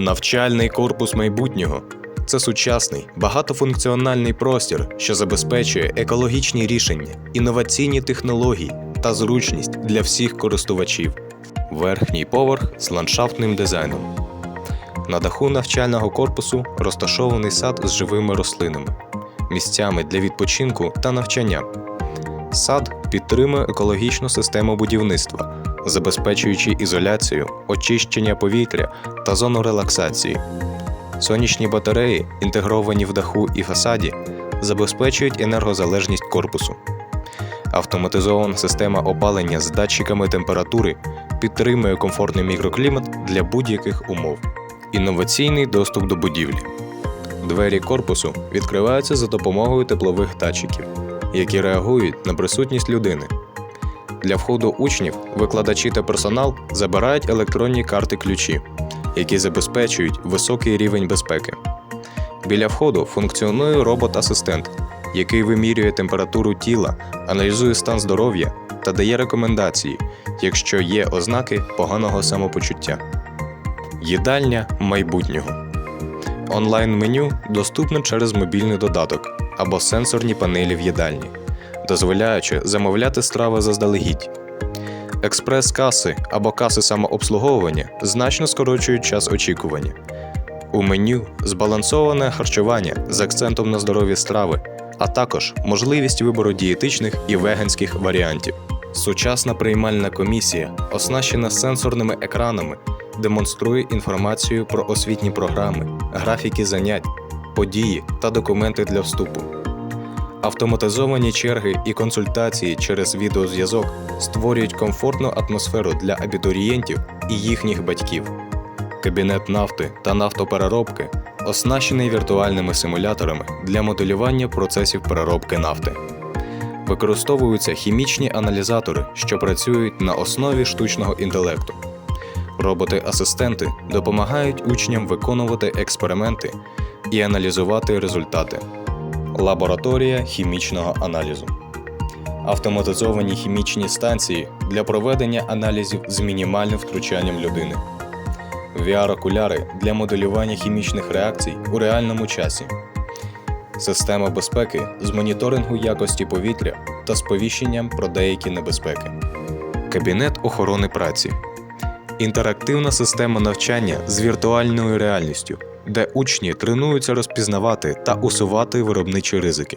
Навчальний корпус майбутнього це сучасний багатофункціональний простір, що забезпечує екологічні рішення, інноваційні технології та зручність для всіх користувачів. Верхній поверх з ландшафтним дизайном. На даху навчального корпусу розташований сад з живими рослинами, місцями для відпочинку та навчання. Сад підтримує екологічну систему будівництва, забезпечуючи ізоляцію, очищення повітря та зону релаксації. Сонячні батареї, інтегровані в даху і фасаді, забезпечують енергозалежність корпусу. Автоматизована система опалення з датчиками температури підтримує комфортний мікроклімат для будь-яких умов. Інноваційний доступ до будівлі. Двері корпусу відкриваються за допомогою теплових датчиків, які реагують на присутність людини. Для входу учнів викладачі та персонал забирають електронні карти ключі, які забезпечують високий рівень безпеки. Біля входу функціонує робот-асистент, який вимірює температуру тіла, аналізує стан здоров'я та дає рекомендації, якщо є ознаки поганого самопочуття. Їдальня майбутнього. Онлайн-меню доступне через мобільний додаток або сенсорні панелі в їдальні, дозволяючи замовляти страви заздалегідь. Експрес-каси або каси самообслуговування значно скорочують час очікування. У меню збалансоване харчування з акцентом на здорові страви, а також можливість вибору дієтичних і веганських варіантів. Сучасна приймальна комісія, оснащена сенсорними екранами, демонструє інформацію про освітні програми, графіки занять, події та документи для вступу. Автоматизовані черги і консультації через відеозв'язок створюють комфортну атмосферу для абітурієнтів і їхніх батьків. Кабінет нафти та нафтопереробки оснащений віртуальними симуляторами для моделювання процесів переробки нафти. Використовуються хімічні аналізатори, що працюють на основі штучного інтелекту. Роботи-асистенти допомагають учням виконувати експерименти і аналізувати результати. Лабораторія хімічного аналізу. Автоматизовані хімічні станції для проведення аналізів з мінімальним втручанням людини. VR-окуляри для моделювання хімічних реакцій у реальному часі. Система безпеки з моніторингу якості повітря та сповіщенням про деякі небезпеки. Кабінет охорони праці. Інтерактивна система навчання з віртуальною реальністю, де учні тренуються розпізнавати та усувати виробничі ризики.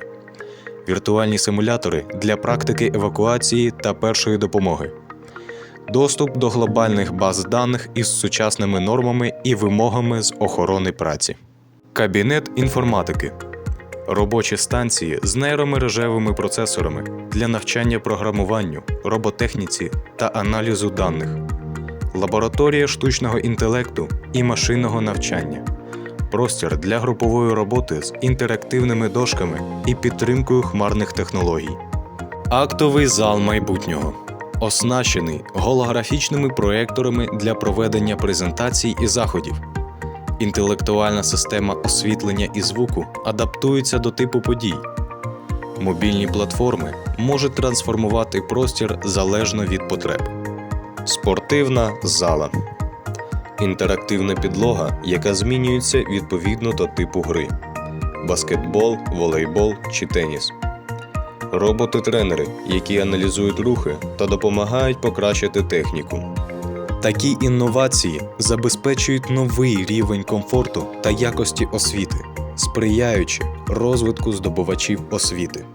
Віртуальні симулятори для практики евакуації та першої допомоги. Доступ до глобальних баз даних із сучасними нормами і вимогами з охорони праці. Кабінет інформатики. Робочі станції з нейромережевими процесорами для навчання програмуванню, роботехніці та аналізу даних. Лабораторія штучного інтелекту і машинного навчання. Простір для групової роботи з інтерактивними дошками і підтримкою хмарних технологій. Актовий зал майбутнього. Оснащений голографічними проекторами для проведення презентацій і заходів. Інтелектуальна система освітлення і звуку адаптується до типу подій. Мобільні платформи можуть трансформувати простір залежно від потреб. Спортивна зала. Інтерактивна підлога, яка змінюється відповідно до типу гри: баскетбол, волейбол чи теніс. Роботи-тренери, які аналізують рухи та допомагають покращити техніку. Такі інновації забезпечують новий рівень комфорту та якості освіти, сприяючи розвитку здобувачів освіти.